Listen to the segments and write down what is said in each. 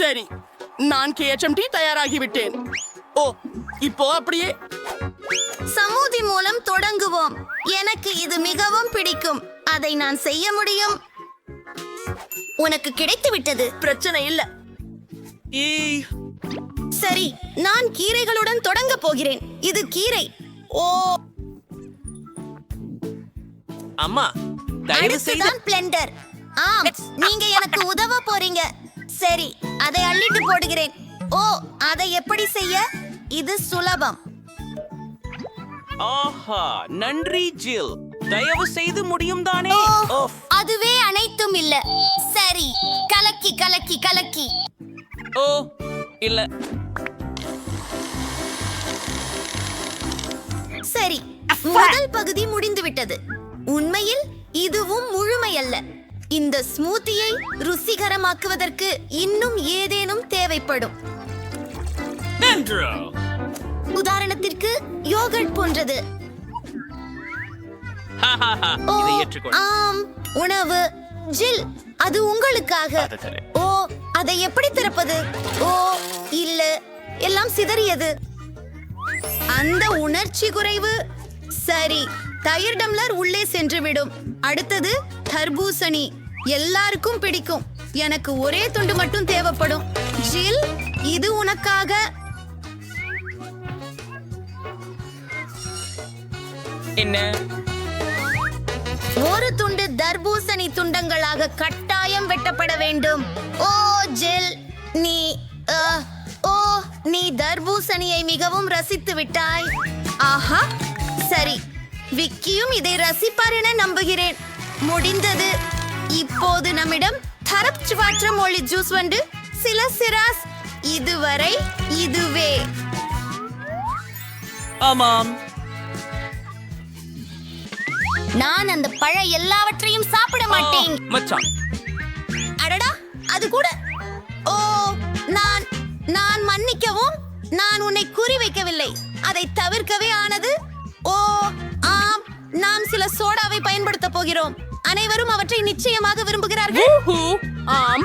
சரி நான் கேஎச்எம்டி தயாராகிவிட்டேன். ஓ இப்போ அப்படியே? சமூதி மூலம் தொடங்குவோம். எனக்கு இது மிகவும் பிடிக்கும். அதை நான் செய்ய முடியும்? உனக்கு கிடைத்து விட்டது பிரச்சனை இல்ல. சரி நான் கீரைகளுடன் தொடங்க போகிறேன். இது கீரை. ஓ. அம்மா தயவு செய்து பிளெண்டர் ஆம் நீங்க எனக்கு உதவ போறீங்க. சரி அதை அள்ளிட்டு போடுகிறேன். ஓ அதை எப்படி செய்ய? இது சுலபம். ஆஹா நன்றி ஜில். தயவு செய்து முடியும் தானே. அதுவே அனைத்தும் இல்ல. சரி கலக்கி கலக்கி கலக்கி. ஓ இல்ல. சரி முதல் பகுதி முடிந்துவிட்டது. உண்மையில் இதுவும் முழுமையல்ல. இந்த ஸ்மூத்தியை ருசிகரமாக்குவதற்கு இன்னும் ஏதேனும் தேவைப்படும். உதாரணத்திற்கு யோகர்ட் போன்றது. ஆம். உணவு. ஜில் அது உங்களுக்காக. ஓ அதை எப்படி திறப்பது? ஓ இல்ல. எல்லாம் சிதறியது. அந்த உணர்ச்சி குறைவு. சரி தயிர் டம்ளர் உள்ளே சென்று விடும் அடுத்தது தர்பூசணி. எல்லாருக்கும் பிடிக்கும். எனக்கு ஒரே துண்டு மட்டும் தேவைப்படும். ஜில் இது உனக்காக. என்ன? ஒரு துண்டு தர்பூசணி துண்டங்களாக கட்டாயம் வெட்டப்பட வேண்டும். ஓ ஜெல் நீ ஓ நீ தர்பூசணியை மிகவும் ரசித்து விட்டாய். ஆஹா சரி. விக்கியும் இதை ரசிப்பார் என நம்புகிறேன். முடிந்தது. இப்போது நம்மிடம் தரப்சுவாற்ற மொழி ஜூஸ் வந்து சில சிராஸ் இதுவரை இதுவே. ஆமாம். நான் அந்த பழ எல்லாவற்றையும் சாப்பிட மாட்டேன். மச்சான். அடடா அது கூட. ஓ நான் நான் மன்னிக்கவும் நான் உன்னை குறி வைக்கவில்லை. அதை தவிர்க்கவே ஆனது ஓ ஆம் நாம் சில சோடாவை பயன்படுத்த போகிறோம். அனைவரும் அவற்றை நிச்சயமாக விரும்புகிறார்கள். ஆம்.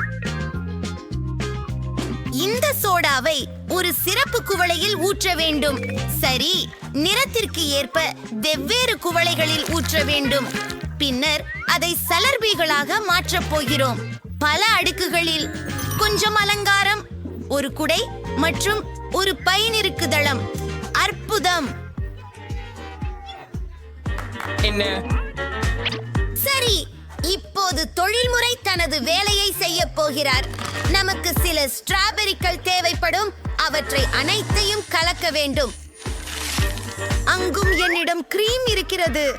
இந்த சோடாவை ஒரு சிறப்பு குவளையில் ஊற்ற வேண்டும். சரி நிறத்திற்கு ஏற்ப வெவ்வேறு குவளைகளில் ஊற்ற வேண்டும். பின்னர் அதை சலர்பிகளாக மாற்றப் போகிறோம். பல அடுக்குகளில் கொஞ்சம் அலங்காரம் ஒரு குடை மற்றும் ஒரு பைனிருக்கு தளம் அற்புதம். என்ன? இப்போது தொழில்முறை தனது வேலையை செய்ய போகிறார். நமக்கு சில ஸ்ட்ராபெரிகள் தேவைப்படும். அவற்றை அனைத்தையும் கலக்க வேண்டும். அங்கும் என்னிடம் கிரீம் இருக்கிறது.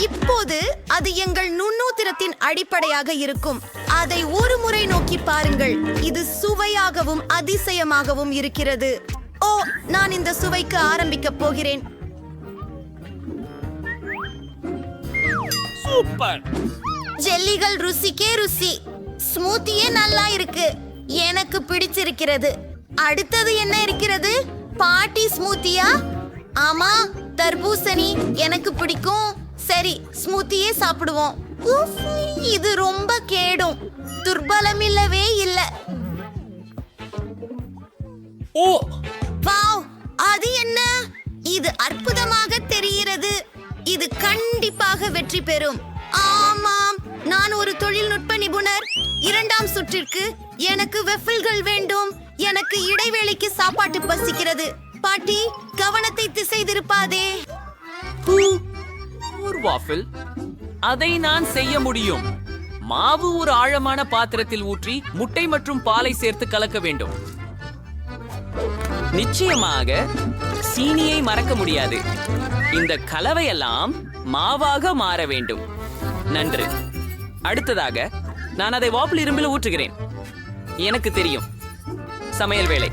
இப்போது அது எங்கள் நுண்ணூத்திரத்தின் அடிப்படையாக இருக்கும். அதை ஒரு முறை நோக்கி பாருங்கள். இது சுவையாகவும் அதிசயமாகவும் இருக்கிறது. ஓ நான் இந்த சுவைக்கு ஆரம்பிக்கப் போகிறேன். சூப்பர். ஜெல்லிகள் ருசிக்கே ருசி. ஸ்மூத்தியே நல்லா இருக்கு. எனக்கு பிடிச்சிருக்கிறது. அடுத்தது என்ன இருக்கிறது? பாட்டி ஸ்மூத்தியா? ஆமா தர்பூசணி எனக்கு பிடிக்கும். சரி ஸ்மூத்தியே சாப்பிடுவோம். இது ரொம்ப கேடும். துர்பலம் இல்லவே இல்ல. ஓ. வாவ் அது என்ன? இது அற்புதமாக தெரிகிறது. இது கண்டிப்பாக வெற்றி பெறும். ஆமாம். நான் ஒரு தொழில்நுட்ப நிபுணர். இரண்டாம் சுற்றிற்கு எனக்கு வெஃபில்கள் வேண்டும். எனக்கு இடைவேளைக்கு சாப்பாட்டு பசிக்கிறது. பாட்டி கவனத்தை திசை திருப்பாதே ஒரு வாஃபில். அதை நான் செய்ய முடியும். மாவு ஒரு ஆழமான பாத்திரத்தில் ஊற்றி முட்டை மற்றும் பாலை சேர்த்து கலக்க வேண்டும். நிச்சயமாக சீனியை மறக்க முடியாது. இந்த கலவையெல்லாம் மாவாக மாற வேண்டும். நன்று. அடுத்ததாக நான் அதை வாப்பில் இரும்பில் ஊற்றுகிறேன். எனக்கு தெரியும். சமையல் வேலை.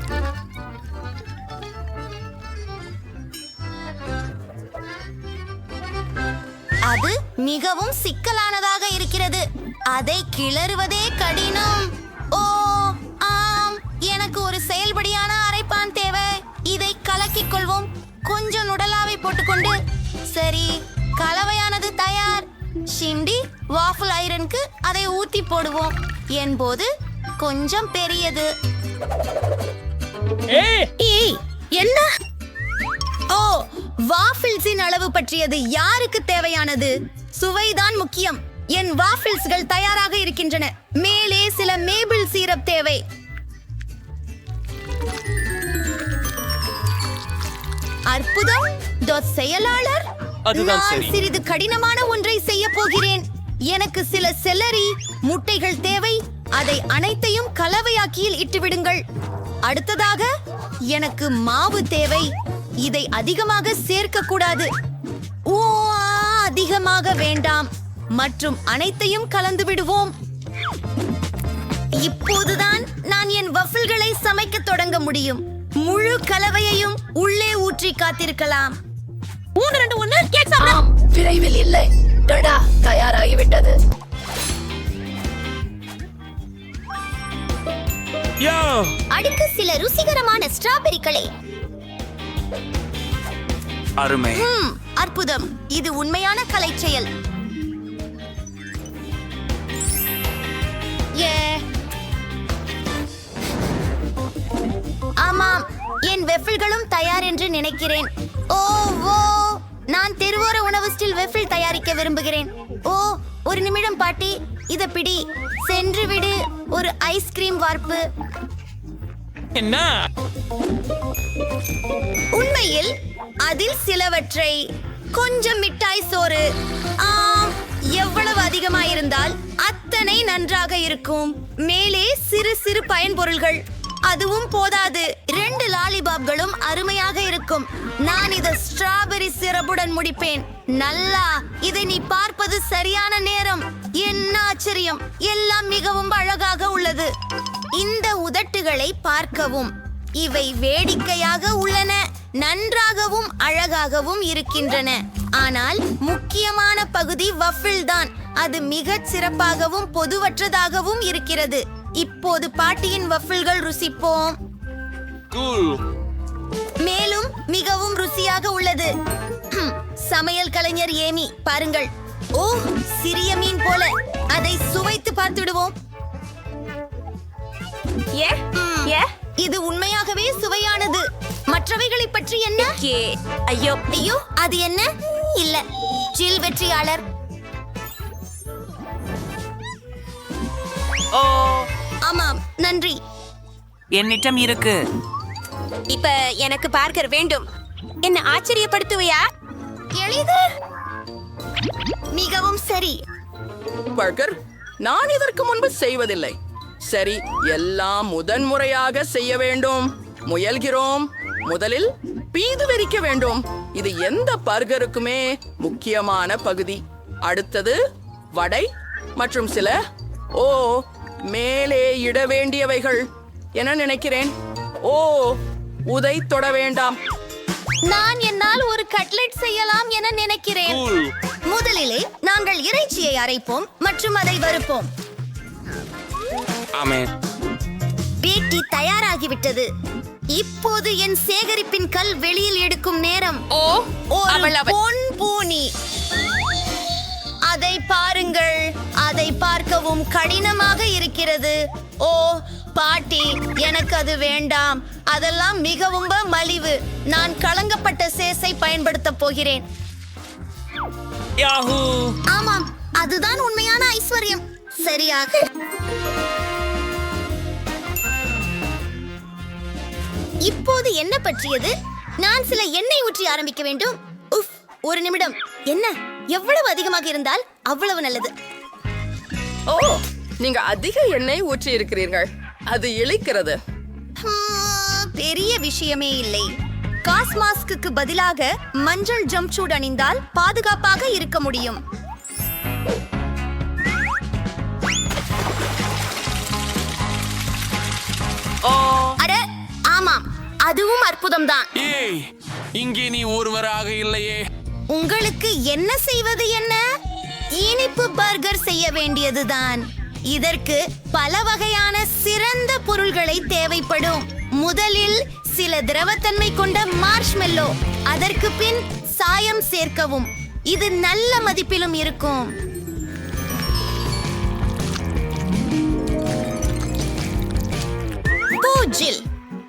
அது மிகவும் சிக்கலானதாக இருக்கிறது. அதை கிளறுவதே கடினம். ஓ ஆம். எனக்கு ஒரு செயல்படியான அரைப்பான் தேவை. இதை கலக்கிக் கொள்வோம். கொஞ்சம் நுடலாவை போட்டுக்கொண்டு. சரி கலவையானது தயார். ஷிண்டி வாஃபிள் ஐரனுக்கு அதை ஊத்தி போடுவோம். என்போது கொஞ்சம் பெரியது. ஏய்! என்ன? ஓ வாஃபிள்ஸின் அளவு பற்றியது யாருக்கு தேவையானது? சுவைதான் முக்கியம். என் வாஃபிள்ஸ்கள் தயாராக இருக்கின்றன. மேலே சில மேபிள் சீரப் தேவை. அற்புதம். செயலாளர் அதுதான் சரி. சிறிது கடினமான ஒன்றை செய்ய போகிறேன். எனக்கு சில செல்லரி முட்டைகள் தேவை. அதை அனைத்தையும் கலவையாக்கியில் இட்டுவிடுங்கள். அடுத்ததாக எனக்கு மாவு தேவை. இதை அதிகமாக சேர்க்க கூடாது ஓ அதிகமாக வேண்டாம். மற்றும் அனைத்தையும் கலந்து விடுவோம். இப்போதுதான் நான் என் வஃபிள்களை சமைக்க தொடங்க முடியும். முழு கலவையையும் உள்ளே ஊற்றி காத்திருக்கலாம். மூணு ரெண்டு ஒண்ணு கேக் ஆம் விரைவில் இல்லை. டடா தயாராகிவிட்டது. யோ. அடுக்கு சில ருசிகரமான ஸ்ட்ராபெரிகளை. அருமை. ம், அற்புதம். இது உண்மையான கலை செயல் ஏ. ஆமாம் என் வெஃபிள்களும் தயார் என்று நினைக்கிறேன். ஓ நான் தெருவோர உணவு ஸ்டில் வெஃபிள் தயாரிக்க விரும்புகிறேன். ஓ ஒரு நிமிடம் பாட்டி. இத பிடி. சென்று விடு. ஒரு ஐஸ்கிரீம் வார்ப்பு. என்ன? உண்மையில் அதில் சிலவற்றை கொஞ்சம் மிட்டாய் சோறு. ஆம் எவ்வளவு அதிகமாயிருந்தால் அத்தனை நன்றாக இருக்கும். மேலே சிறு சிறு பயன்பொருள்கள் அதுவும் போதாது. ரெண்டு லாலிபாப்களும் அருமையாக இருக்கும். நான் இதை ஸ்ட்ராபெரி சிரப்புடன் முடிப்பேன். நல்லா இதை நீ பார்ப்பது சரியான நேரம். என்ன ஆச்சரியம். எல்லாம் மிகவும் அழகாக உள்ளது. இந்த உதட்டுகளை பார்க்கவும். இவை வேடிக்கையாக உள்ளன. நன்றாகவும் அழகாகவும் இருக்கின்றன. ஆனால் முக்கியமான பகுதி வஃபில் தான். அது மிகச் சிறப்பாகவும் பொதுவற்றதாகவும் இருக்கிறது. இப்போது பாட்டியின் வஃபிள்கள் ருசிப்போம். கூல் மேலும் மிகவும் ருசியாக உள்ளது. சமையல் கலைஞர் ஏமி பாருங்கள். ஓ சிறிய மீன் போல. அதை சுவைத்து பார்த்துடுவோம். ஏ? ம், ஏ? இது உண்மையாகவே சுவையானது. மற்றவைகளை பற்றி என்ன? ஏ ஐயோ. ஐயோ அது என்ன? இல்ல. ஜில் வெற்றியாளர். ஓ ஆமாம் நன்றி. என்னிடம் இருக்கு. இப்ப எனக்கு பார்க்கர் வேண்டும். என்ன ஆச்சரியப்படுத்துவையா? எளிது. மிகவும் சரி. பர்கர் நான் இதற்கு முன்பு செய்வதில்லை. சரி எல்லாம் முதன்முறையாக செய்ய வேண்டும். முயல்கிறோம். முதலில் பீது வெறிக்க வேண்டும். இது எந்த பர்கருக்குமே முக்கியமான பகுதி. அடுத்தது வடை மற்றும் சில ஓ மேலே இட வேண்டியவைகள். என நினைக்கிறேன்? ஓ உதை தொட வேண்டாம். நான் என்னால் ஒரு கட்லெட் செய்யலாம் என நினைக்கிறேன். முதலிலே நாங்கள் இறைச்சியை அரைப்போம் மற்றும் அதை வறுப்போம். பேட்டி தயாராகிவிட்டது. இப்போது என் சேகரிப்பின் கல் வெளியில் எடுக்கும் நேரம். ஓ அவள். பொன் பூனி. அதை பாருங்கள். அதை பார்க்கவும் கடினமாக இருக்கிறது. ஓ பாட்டி எனக்கு அது வேண்டாம். அதெல்லாம் மிகவும் மலிவு. நான் கலங்கப்பட்ட சேஸை பயன்படுத்தப் போகிறேன். யாஹூ. ஆமாம் அதுதான் உண்மையான ஐஸ்வர்யம். சரியாக. இப்போது என்ன பற்றியது? நான் சில எண்ணெய் ஊற்றி ஆரம்பிக்க வேண்டும். உஃப் ஒரு நிமிடம். என்ன? எவ்வளவு அதிகமாக இருந்தால் அவ்வளவு நல்லது. ஓ நீங்க அதிக எண்ணெய் ஊற்றி இருக்கிறீர்கள். அது இழிக்கிறது ஹம், பெரிய விஷயமே இல்லை. காஸ் மாஸ்க்கு பதிலாக மஞ்சள் ஜம்ப் சூட் அணிந்தால் பாதுகாப்பாக இருக்க முடியும். ஓ. அட ஆமாம். அதுவும் அற்புதம்தான். ஏய் இங்கே நீ ஒருவராக இல்லையே. உங்களுக்கு என்ன செய்வது என்ன? இனிப்பு பர்கர் செய்ய வேண்டியதுதான். இதற்கு பல வகையான சிறந்த பொருள்களை தேவைப்படும். முதலில் சில திரவத்தன்மை கொண்ட மார்ஷ்மெல்லோ அதற்கு பின் சாயம் சேர்க்கவும். இது நல்ல மதிப்பிலும் இருக்கும்.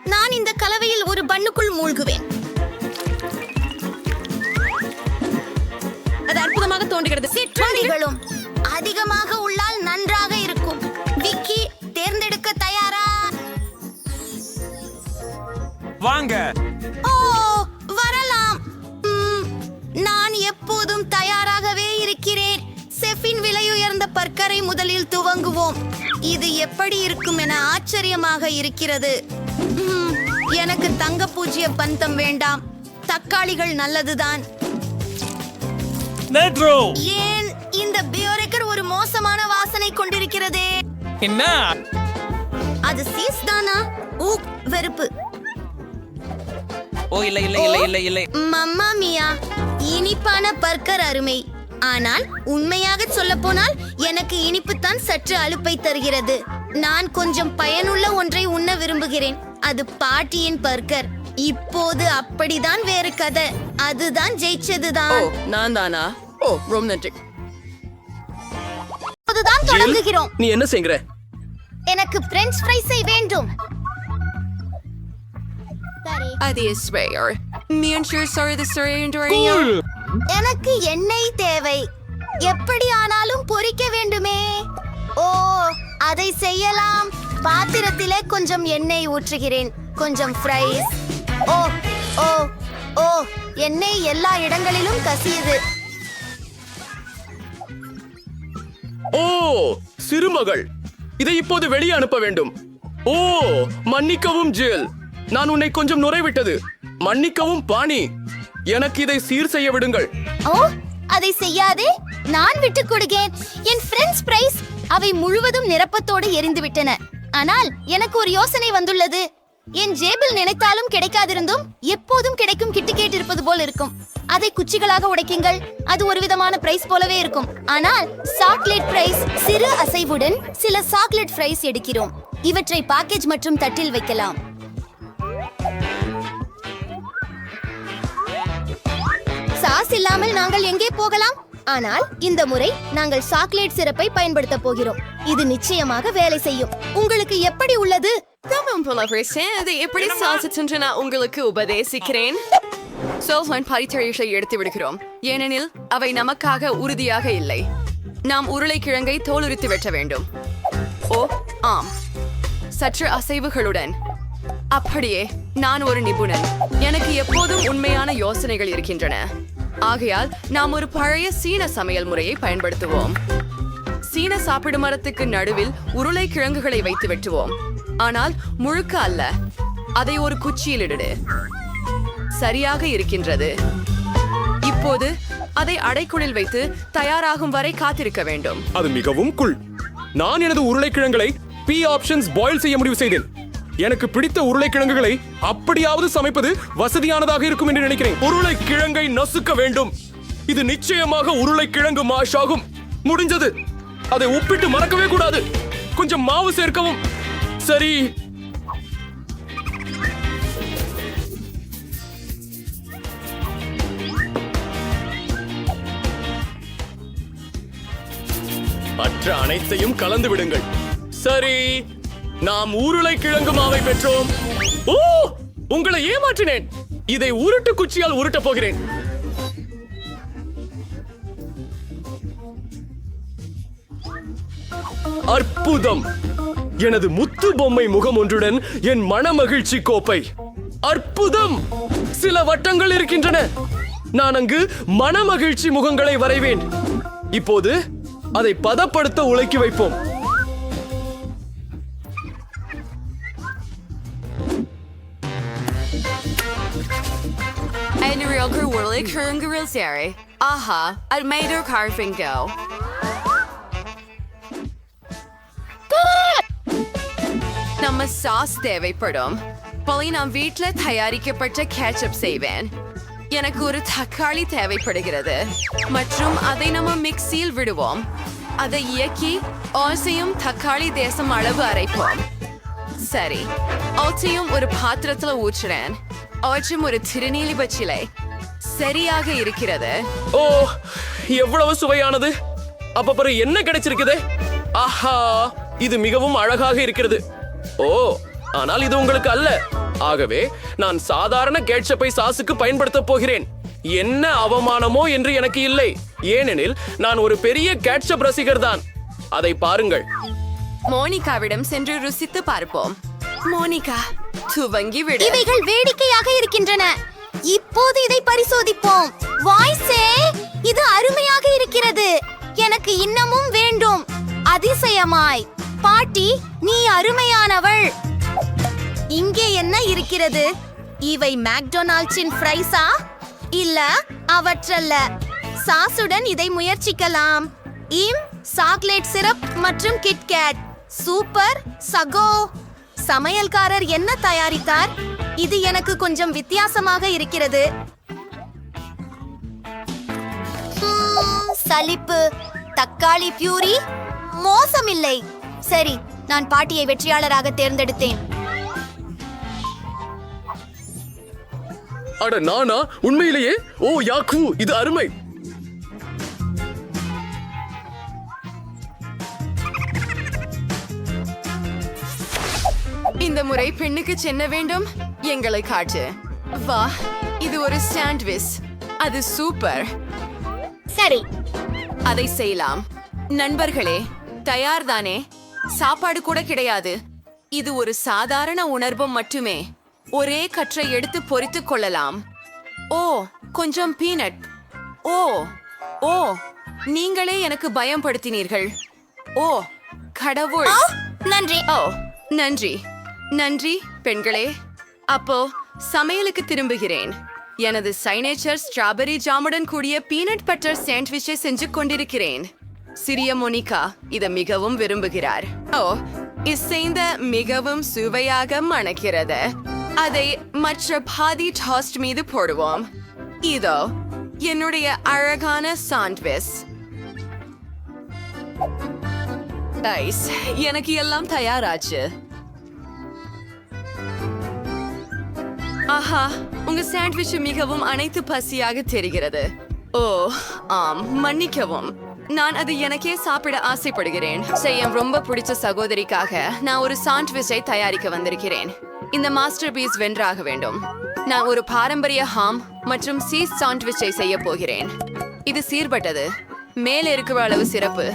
நான் இந்த கலவையில் ஒரு பண்ணுக்குள் மூழ்குவேன். அது அற்புதமாக தோன்றுகிறது. சிற்றுண்டிகளும் அதிகமாக உள்ளால் நன்றாக இருக்கும். விக்கி தேர்ந்தெடுக்க தயாரா? வாங்க. ஓ வரலாம். ம், நான் எப்போதும் தயாராகவே இருக்கிறேன். செஃபின் விலையுயர்ந்த பற்கரை முதலில் துவங்குவோம். இது எப்படி இருக்கும் என ஆச்சரியமாக இருக்கிறது. ம், எனக்கு தங்க பூஜ்ய பந்தம் வேண்டாம். தக்காளிகள் நல்லதுதான். நெட்ரோ. ஏன் இந்த பியோரெக்கர் ஒரு மோசமான வாசனை கொண்டிருக்கிறதே? என்ன? அது சீஸ் தானா? ஊ வெறுப்பு. ஓ இல்ல இல்ல இல்ல இல்ல இல்ல. மம்மா மியா இனிப்பான பர்கர் அருமை. ஆனால் உண்மையாக சொல்ல போனால் எனக்கு இனிப்பு தான் சற்று அலுப்பை தருகிறது. நான் கொஞ்சம் பயனுள்ள ஒன்றை உண்ண விரும்புகிறேன். அது பாட்டியின் பர்கர். இப்போது அப்படிதான் வேறு கதை. அதுதான் ஓ ஜெயிச்சதுதான். நான் தானா ஓ ரொம்ப நன்றி. அதுதான் தொடங்குகிறோம். நீ என்ன செய்கிற? எனக்கு பிரெஞ்ச் ஃப்ரைஸை வேண்டும். சரி அது ஸ்வேயர் சாரி சாரி எனக்கு எண்ணெய் தேவை. எப்படி ஆனாலும் பொரிக்க வேண்டுமே. ஓ அதை செய்யலாம். பாத்திரத்திலே கொஞ்சம் எண்ணெய் ஊற்றுகிறேன். கொஞ்சம் ஃப்ரைஸ் ஓ ஓ ஓ எண்ணெய் எல்லா இடங்களிலும் கசியுது. ஓ சிறுமகள். இதை இப்போது வெளியே அனுப்ப வேண்டும். ஓ மன்னிக்கவும் ஜில். நான் உன்னை கொஞ்சம் நுரைவிட்டது. மன்னிக்கவும் பாணி. எனக்கு இதை சீர் செய்ய விடுங்கள். ஓ அதை செய்யாதே. நான் விட்டு கொடுக்கேன். என் ஃப்ரெண்ட்ஸ் பிரைஸ் அவை முழுவதும் நிரப்பத்தோடு எரிந்து விட்டன ஆனால் எனக்கு ஒரு யோசனை வந்துள்ளது. என் ஜேபில் நினைத்தாலும் கிடைக்காதிருந்தும் எப்போதும் கிடைக்கும் கிட்டு கேட்டிருப்பது போல் இருக்கும். அதை குச்சிகளாக உடைக்குங்கள். அது ஒரு விதமான பிரைஸ் போலவே இருக்கும். ஆனால் சாக்லேட் பிரைஸ் சிறு அசைவுடன் சில சாக்லேட் பிரைஸ் எடுக்கிறோம். இவற்றை பேக்கேஜ் மற்றும் தட்டில் வைக்கலாம். சாஸ் இல்லாமல் நாங்கள் எங்கே போகலாம்? ஆனால் இந்த முறை நாங்கள் சாக்லேட் சிறப்பை பயன்படுத்த போகிறோம். இது நிச்சயமாக வேலை செய்யும். உங்களுக்கு எப்படி உள்ளது? தமம் புலவரசே அதை எப்படி சாதிச்சென்று நான் உங்களுக்கு உபதேசிக்கிறேன் சோல்மன் பரிச்சரிகளை எடுத்து விடுகிறோம் ஏனெனில் அவை நமக்காக உறுதியாக இல்லை. நாம் உருளைக்கிழங்கை தோலுரித்து வெட்ட வேண்டும். ஓ ஆம். சற்று அசைவுகளுடன். அப்படியே நான் ஒரு நிபுணன். எனக்கு எப்போதும் உண்மையான யோசனைகள் இருக்கின்றன. ஆகையால் நாம் ஒரு பழைய சீன சமையல் முறையை பயன்படுத்துவோம். சீன சாப்பிடு மரத்துக்கு நடுவில் உருளைக்கிழங்குகளை வைத்து வெட்டுவோம். ஆனால் முழுக்க அல்ல. அதை ஒரு குச்சியில் இடு. சரியாக இருக்கின்றது. இப்போது அதை அடைக்குழில் வைத்து தயாராகும் வரை காத்திருக்க வேண்டும். அது மிகவும் குள் நான் எனது உருளைக்கிழங்களை பி ஆப்ஷன்ஸ் பாயில் செய்ய முடிவு செய்தேன். எனக்கு பிடித்த உருளைக்கிழங்குகளை அப்படியாவது சமைப்பது வசதியானதாக இருக்கும் என்று நினைக்கிறேன். உருளைக்கிழங்கை நசுக்க வேண்டும். இது நிச்சயமாக உருளைக்கிழங்கு மாஷ் ஆகும் முடிஞ்சது. அதை உப்பிட்டு மறக்கவே கூடாது. கொஞ்சம் மாவு சேர்க்கவும். சரி. மற்ற அனைத்தையும் கலந்து விடுங்கள். சரி நாம் உருளைக்கிழங்கு மாவை பெற்றோம். ஓ உங்களை ஏமாற்றினேன். இதை உருட்டு குச்சியால் உருட்டப் போகிறேன். அற்புதம். எனது முத்து பொம்மை முகம் ஒன்றுடன் என் மனமகிழ்ச்சி கோப்பை. அற்புதம்! சில வட்டங்கள் இருக்கின்றன. நான் அங்கு மனமகிழ்ச்சி முகங்களை வரைவேன். இப்போது அதை பதப்படுத்த உழைக்கி வைப்போம். En ஆஹா அது மேடர் கார்பிங்கோ நம்ம சாஸ் தேவைப்படும். போய் நான் வீட்ல தயாரிக்கப்பட்ட கேச்சப் செய்வேன். எனக்கு ஒரு தக்காளி தேவைப்படுகிறது. மற்றும் அதை நம்ம மிக்சியில் விடுவோம். அதை இயக்கி ஓசையும் தக்காளி தேசம் அளவு அரைப்போம். சரி. ஓசையும் ஒரு பாத்திரத்துல ஊற்றுறேன். அவற்றும் ஒரு திருநீலி பச்சிலை சரியாக இருக்கிறது. ஓ எவ்வளவு சுவையானது. அப்ப பிறகு என்ன கிடைச்சிருக்குது? ஆஹா இது மிகவும் அழகாக இருக்கிறது. ஓ ஆனால் இது உங்களுக்கு அல்ல. ஆகவே நான் சாதாரண கேட்சப்பை சாஸுக்கு பயன்படுத்தப் போகிறேன். என்ன அவமானமோ என்று எனக்கு இல்லை. ஏனெனில் நான் ஒரு பெரிய கேட்சப் ரசிகர் தான் அதை பாருங்கள். மோனிகாவிடம் சென்று ருசித்து பார்ப்போம். மோனிகா துவங்கி விடு. இவைகள் வேடிக்கையாக இருக்கின்றன. இப்போது இதை பரிசோதிப்போம். வாய்ஸே இது அருமையாக இருக்கிறது. எனக்கு இன்னமும் வேண்டும். அதிசயமாய். பாட்டி நீ அருமையானவள். இங்கே என்ன இருக்கிறது? இவை மேக்டொனால்ட்ஸின் ஃப்ரைஸா? இல்ல அவற்றல்ல. சாஸுடன் இதை முயற்சிக்கலாம். இம் சாக்லேட் சிரப் மற்றும் கிட்கேட். சூப்பர் சகோ. சமையல்காரர் என்ன தயாரித்தார்? இது எனக்கு கொஞ்சம் வித்தியாசமாக இருக்கிறது. சலிப்பு. தக்காளி பியூரி? மோசமில்லை. சரி நான் பாட்டியை வெற்றியாளராக தேர்ந்தெடுத்தேன். அட நானா? உண்மையிலேயே? ஓ யாக்கு இது அருமை. இந்த முறை பெண்ணுக்கு சென்ன வேண்டும்? எங்களை காட்டு. வா இது ஒரு சாண்ட்விச். அது சூப்பர். சரி. அதை செய்யலாம். நண்பர்களே தயார்தானே? சாப்பாடு கூட கிடையாது. இது ஒரு சாதாரண உணர்வு மட்டுமே. ஒரே கற்றை எடுத்து பொரித்துக் கொள்ளலாம். ஓ கொஞ்சம் பீனட். ஓ ஓ நீங்களே எனக்கு பயம்படுத்தினீர்கள். ஓ கடவுள். நன்றி. ஓ நன்றி. நன்றி பெண்களே. அப்போ சமையலுக்கு திரும்புகிறேன். எனது சைனேச்சர் ஸ்ட்ராபெரி ஜாமுடன் கூடிய பீனட் பட்டர் சாண்ட்விச்சை செஞ்சு கொண்டிருக்கிறேன். சிறிய மோனிகா இதை மிகவும் விரும்புகிறார். ஓ இசைந்த மிகவும் சுவையாக மணக்கிறது. அதை மற்ற பாதி டாஸ்ட் மீது போடுவோம். இதோ என்னுடைய அழகான சாண்ட்விச் ஐஸ் எனக்கு எல்லாம் தயாராச்சு. ஆஹா உங்க சாண்ட்விச் மிகவும் அனைத்து பசியாக தெரிகிறது. ஓ ஆம் மன்னிக்கவும். நான் அது எனக்கே சாப்பிட ஆசைப்படுகிறேன். செய்ய ரொம்ப பிடிச்ச சகோதரிக்காக நான் ஒரு சாண்ட்விச்சை தயாரிக்க வந்திருக்கிறேன். இந்த மாஸ்டர் பீஸ் வென்றாக வேண்டும். நான் ஒரு பாரம்பரிய ஹாம் மற்றும் சீஸ் சாண்ட்விச்சை செய்ய போகிறேன். இது சீர்பட்டது. மேலே இருக்கிற அளவு சிறப்பு.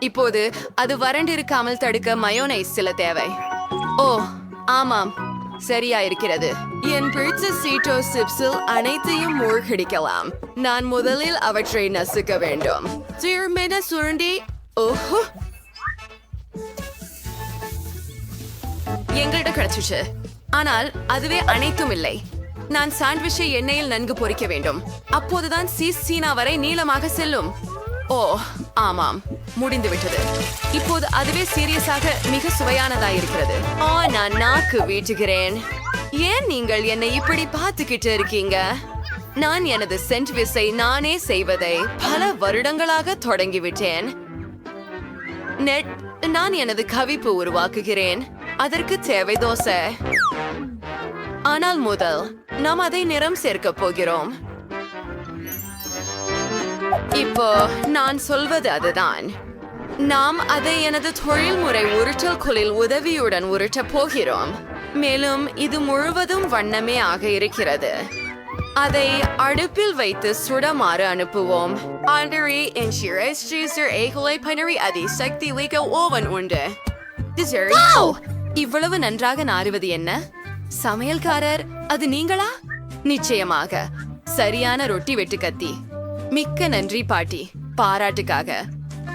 இப்போது அது வறண்டிருக்காமல் தடுக்க மயோனைஸ் சில தேவை. ஓ ஆமாம். சரியா இருக்கிறது என் பிடிச்ச சீட்டோ சிப்ஸில் அனைத்தையும் மூழ்கடிக்கலாம். நான் முதலில் அவற்றை நசுக்க வேண்டும். திரும்பின சுருண்டி ஓஹோ! எங்கள்கிட்ட கிடைச்சிச்சு. ஆனால் அதுவே அனைத்தும் இல்லை. நான் சாண்ட்விச்சை எண்ணெயில் நன்கு பொறிக்க வேண்டும். அப்போதுதான் சீஸ் சீனா வரை நீளமாக செல்லும். ஓ ஆமாம். முடிந்து விட்டது இப்போது அதுவே சீரியஸாக மிக சுவையானதாய் இருக்கிறது ஓ நான் நாக்கு வீட்டுகிறேன். ஏன் நீங்கள் என்னை இப்படி பார்த்துக்கிட்டு இருக்கீங்க? நான் எனது சென்ட்விஸை நானே செய்வதை பல வருடங்களாக தொடங்கிவிட்டேன். நெட் நான் எனது கவிப்பு உருவாக்குகிறேன். அதற்கு தேவை தோசை. ஆனால் முதல் நாம் அதை நிறம் சேர்க்க போகிறோம். இப்போ நான் சொல்வது அதுதான். நாம் அதை எனது தொழில்முறை உருட்டல் குளில் உதவியுடன் உருட்டப் போகிறோம். மேலும் இது முழுவதும் வண்ணமே ஆக இருக்கிறது. அதை அடுப்பில் வைத்து சுடமாறு அனுப்புவோம். ஆண்டரி என் ஷிரஸ் ஜூசர் ஏகுலை பனரி அதி சக்தி வைக்க ஓவன் உண்டு. இவ்வளவு நன்றாக நாறுவது என்ன? சமையல்காரர் அது நீங்களா? நிச்சயமாக. சரியான ரொட்டி வெட்டு கத்தி மிக்க நன்றி பாட்டி. பாராட்டுக்காக.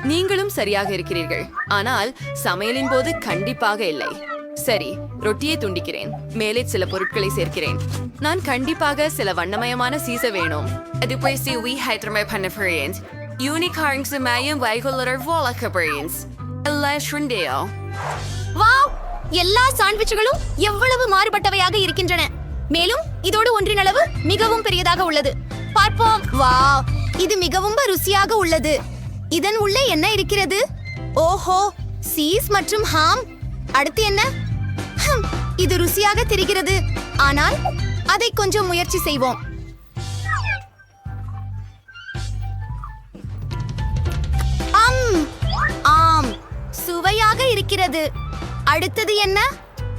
நீங்களும் சரியாக இருக்கிறீர்கள். ஆனால் சமையலின் போது கண்டிப்பாக இல்லை. சரி ரொட்டியை துண்டிக்கிறேன். மேலே சில பொருட்களை சேர்க்கிறேன். நான் கண்டிப்பாக சில வண்ணமயமான சீச வேணும். அது போய் சி வி ஹைட்ரமை பண்ண போறேன் யூனிகார்ங்ஸ் மயம் வைகுலர் வாழக்க போறேன் எல்லாம் சுண்டேயோ வாவ்! எல்லா சாண்ட்விச்சுகளும் எவ்வளவு மாறுபட்டவையாக இருக்கின்றன. மேலும் இதோடு ஒன்றின் அளவு மிகவும் பெரியதாக உள்ளது. பார்ப்போம். வாவ். இது மிகவும் ருசியாக உள்ளது. இதன் உள்ளே என்ன இருக்கிறது? ஓஹோ சீஸ் மற்றும் ஹாம். அடுத்து என்ன? ஹம், இது ருசியாக தெரிகிறது. ஆனால் அதை கொஞ்சம் முயற்சி செய்வோம். அம் ஆம் சுவையாக இருக்கிறது. அடுத்தது என்ன?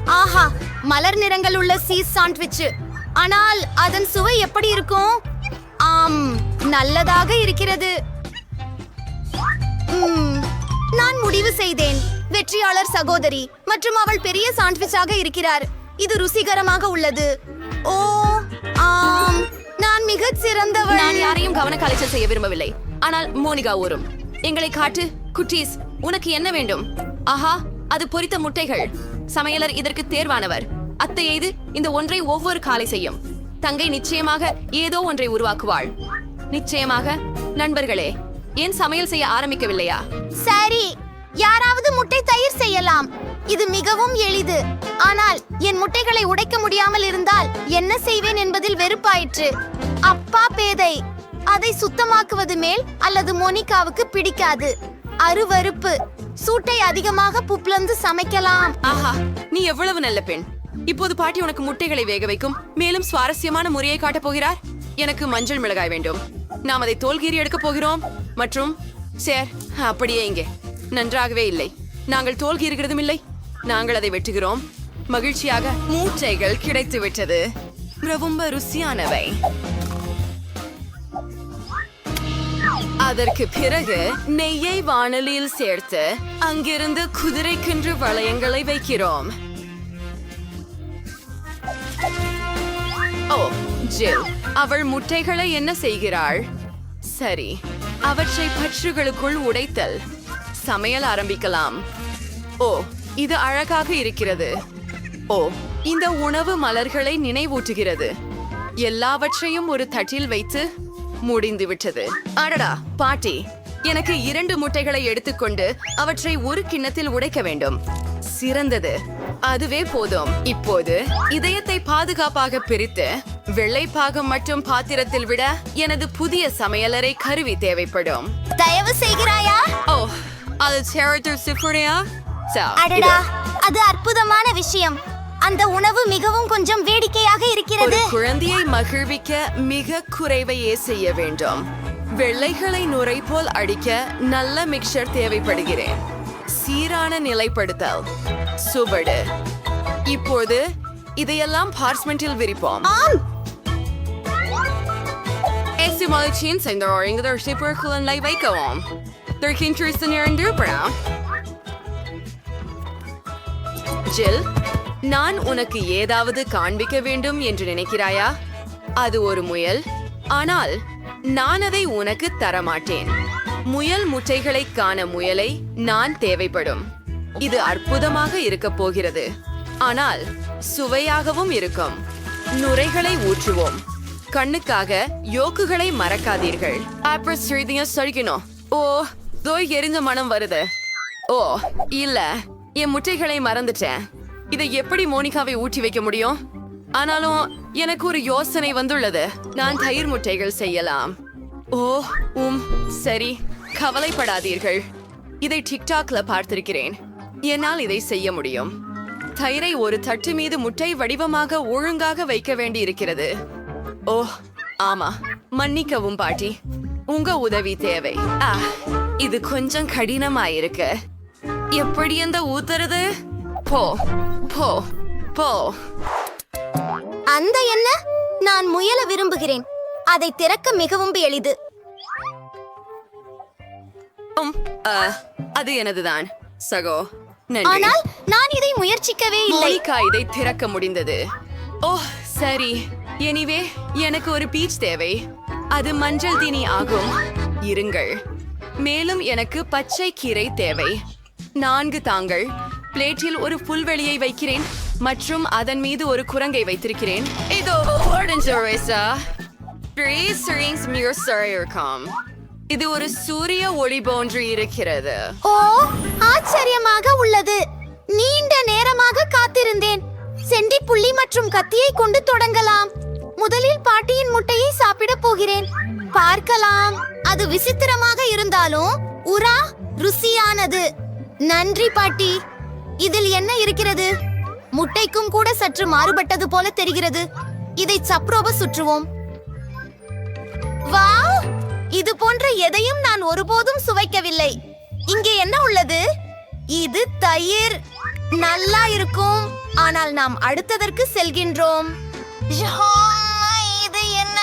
ஆஹா மலர் நிறங்கள் உள்ள சீஸ் சாண்ட்விச் ஆனால் அதன் சுவை எப்படி இருக்கும்? ஆம் நல்லதாக இருக்கிறது. நான் முடிவு செய்தேன். வெற்றியாளர் சகோதரி மற்றும் அவள் பெரிய சாண்ட்விச்சாக இருக்கிறார். இது ருசிகரமாக உள்ளது. ஓ ஆம் நான் மிகச் சிறந்தவள். நான் யாரையும் கவன கலைச்சல் செய்ய விரும்பவில்லை. ஆனால் மோனிகா ஊரும் எங்களை காட்டு குட்டீஸ் உனக்கு என்ன வேண்டும்? ஆஹா அது பொரித்த முட்டைகள். சமையலர் இதற்கு தேர்வானவர். அத்தை எய்து இந்த ஒன்றை ஒவ்வொரு காலை செய்யும். தங்கை நிச்சயமாக ஏதோ ஒன்றை உருவாக்குவாள். நிச்சயமாக நண்பர்களே ஏன் சமையல் செய்ய ஆரம்பிக்கவில்லையா? சரி யாராவது முட்டை தயிர் செய்யலாம். இது மிகவும் எளிது. ஆனால் என் முட்டைகளை உடைக்க முடியாமல் இருந்தால் என்ன செய்வேன் என்பதில் வெறுப்பாயிற்று. அப்பா பேதை அதை சுத்தமாக்குவது மேல் அல்லது மோனிகாவுக்கு பிடிக்காது. அருவருப்பு சூட்டை அதிகமாக புப்ளந்து சமைக்கலாம். ஆஹா நீ எவ்வளவு நல்ல பெண். இப்போது பாட்டி உனக்கு முட்டைகளை வேக வைக்கும். மேலும் சுவாரஸ்யமான முறையை காட்டப் போகிறார். எனக்கு மஞ்சள் மிளகாய் வேண்டும். நாம் அதை தோல்கீறி எடுக்கப் போகிறோம். மற்றும் சேர் அப்படியே இங்கே. நன்றாகவே இல்லை. நாங்கள் தோல் கீறுகிறதும் இல்லை. நாங்கள் அதை வெட்டுகிறோம். மகிழ்ச்சியாக மூட்டைகள் கிடைத்து விட்டது. ரொம்ப ருசியானவை. அதற்கு பிறகு நெய்யை வானலியில் சேர்த்து அங்கிருந்து குதிரைக்கின்று வளையங்களை வைக்கிறோம். ஓ ஜில். அவள் முட்டைகளை என்ன செய்கிறாள்? சரி அவற்றை பற்றுகளுக்குள் உடைத்தல். சமையல் ஆரம்பிக்கலாம். ஓ இது அழகாக இருக்கிறது. ஓ இந்த உணவு மலர்களை நினைவூட்டுகிறது. எல்லாவற்றையும் ஒரு தட்டில் வைத்து முடிந்து விட்டது. அடடா பாட்டி எனக்கு இரண்டு முட்டைகளை எடுத்துக்கொண்டு அவற்றை ஒரு கிண்ணத்தில் உடைக்க வேண்டும். சிறந்தது. அதுவே போதும். இப்போது இதயத்தை பாதுகாப்பாக பிரித்து வெள்ளை பாகம் மற்றும் பாத்திரத்தில் விட எனது புதிய சமையலறை கருவி தேவைப்படும். தயவு செய்கிறாயா? ஓ அது சேரத்தூர் சிஃபுடையா அடடா அது அற்புதமான விஷயம். அந்த உணவு மிகவும் கொஞ்சம் வேடிக்கையாக இருக்கிறது. குழந்தையை மகிழ்விக்க மிக குறைவையே செய்ய வேண்டும். வெள்ளைகளை நுரை போல் அடிக்க நல்ல மிக்சர் தேவைப்படுகிறேன். சீரான நிலைப்படுத்தல். சுவடு. இப்போது இதையெல்லாம் பார்ச்மெண்டில் விரிப்போம். Este maldicin sem dar ordem dar super cool brown ஜில் நான் உனக்கு ஏதாவது காண்பிக்க வேண்டும் என்று நினைக்கிறாயா அது ஒரு முயல் ஆனால் நான் அதை உனக்கு தரமாட்டேன் முயல் முட்டைகளை காண முயலை நான் தேவைப்படும் இது அற்புதமாக இருக்க போகிறது. ஆனால் சுவையாகவும் இருக்கும். நுரைகளை ஊற்றுவோம். கண்ணுக்காக யோக்குகளை மறக்காதீர்கள். அப்புறம் ஸ்ரீதிய சரிக்கணும் ஓ தோய் எரிஞ்ச மனம் வருது. ஓ இல்ல என் முட்டைகளை மறந்துட்டேன். இதை எப்படி மோனிகாவை ஊற்றி வைக்க முடியும்? ஆனாலும் எனக்கு ஒரு யோசனை வந்துள்ளது. நான் தயிர் முட்டைகள் செய்யலாம். ஓ உம் சரி. கவலைப்படாதீர்கள். இதை டிக்டாக்ல பார்த்திருக்கிறேன். என்னால் இதை செய்ய முடியும். தயிரை ஒரு தட்டு மீது முட்டை வடிவமாக ஒழுங்காக வைக்க வேண்டி இருக்கிறது ஓ ஆமா. மன்னிக்கவும் பாட்டி. உங்க உதவி தேவை. ஆ இது கொஞ்சம் கடினமாயிருக்கு. எப்படி அந்த ஊத்துறது? போ போ போ. அந்த என்ன? நான் முயல விரும்புகிறேன். அதை திறக்க மிகவும் எளிது. அது எனதுதான். சகோ நன்றி. ஆனால் நான் இதை முயற்சிக்கவே இல்லை. மோனிகா இதை திறக்க முடிந்தது. ஓ சரி. எனிவே எனக்கு ஒரு பீச் தேவை. அது மஞ்சள் தீனி ஆகும். இருங்கள். மேலும் எனக்கு பச்சை கீரை தேவை. நான்கு தாங்கள். பிளேட்டில் ஒரு புல்வெளியை வைக்கிறேன். மற்றும் அதன் மீது ஒரு குரங்கை வைத்திருக்கிறேன். இதோ orange oasis-ஆ. Three strings mirror இருக்கும் இது ஒரு சூரிய ஒளி போன்று இருக்கிறது. ஓ ஆச்சரியமாக உள்ளது. நீண்ட நேரமாக காத்திருந்தேன். செண்டி புள்ளி மற்றும் கத்தியை கொண்டு தொடங்கலாம். முதலில் பாட்டியின் முட்டையை சாப்பிட போகிறேன். பார்க்கலாம். அது விசித்திரமாக இருந்தாலும் உரா ருசியானது. நன்றி பாட்டி. இதில் என்ன இருக்கிறது? முட்டைக்கும் கூட சற்று மாறுபட்டது போல தெரிகிறது. இதை சப்ரோப சுற்றுவோம். வாவ்! இது போன்ற எதையும் நான் ஒருபோதும் சுவைக்கவில்லை. இங்கே என்ன உள்ளது? இது தயிர். நல்லா இருக்கும். ஆனால் நாம் அடுத்ததற்கு செல்கின்றோம். இது என்ன?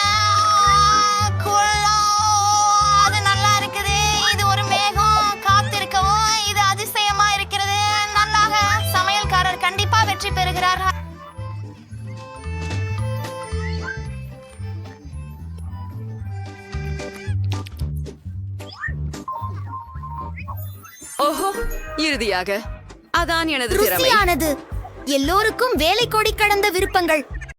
அது நல்லா இருக்குது. இது ஒரு மேகம். காத்திருக்கவும். இது அதிசயமா இருக்கிறது. நல்லாக சமையல்காரர் கண்டிப்பா வெற்றி பெறுகிறார். ஓஹோ இறுதியாக. அதான் எனது திறமை. எல்லோருக்கும் வேலை கொடி கடந்த விருப்பங்கள்.